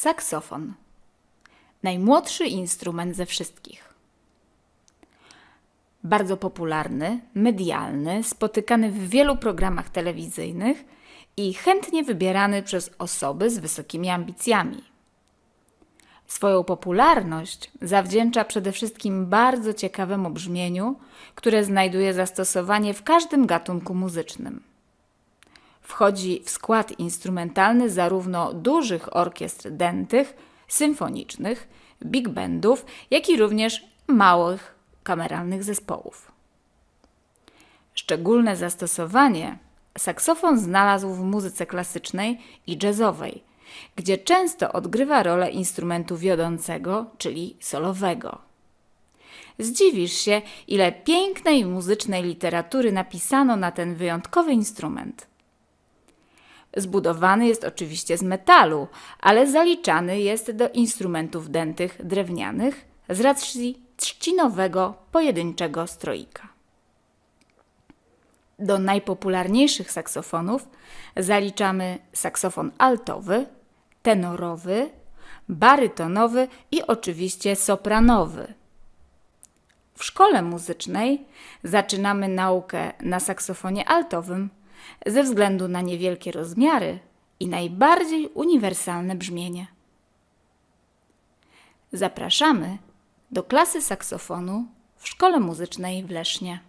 Saksofon. Najmłodszy instrument ze wszystkich. Bardzo popularny, medialny, spotykany w wielu programach telewizyjnych i chętnie wybierany przez osoby z wysokimi ambicjami. Swoją popularność zawdzięcza przede wszystkim bardzo ciekawemu brzmieniu, które znajduje zastosowanie w każdym gatunku muzycznym. Wchodzi w skład instrumentalny zarówno dużych orkiestr dętych, symfonicznych, big bandów, jak i również małych kameralnych zespołów. Szczególne zastosowanie saksofon znalazł w muzyce klasycznej i jazzowej, gdzie często odgrywa rolę instrumentu wiodącego, czyli solowego. Zdziwisz się, ile pięknej muzycznej literatury napisano na ten wyjątkowy instrument. Zbudowany jest oczywiście z metalu, ale zaliczany jest do instrumentów dętych drewnianych z racji trzcinowego pojedynczego stroika. Do najpopularniejszych saksofonów zaliczamy saksofon altowy, tenorowy, barytonowy i oczywiście sopranowy. W szkole muzycznej zaczynamy naukę na saksofonie altowym ze względu na niewielkie rozmiary i najbardziej uniwersalne brzmienie. Zapraszamy do klasy saksofonu w szkole muzycznej w Lesznie.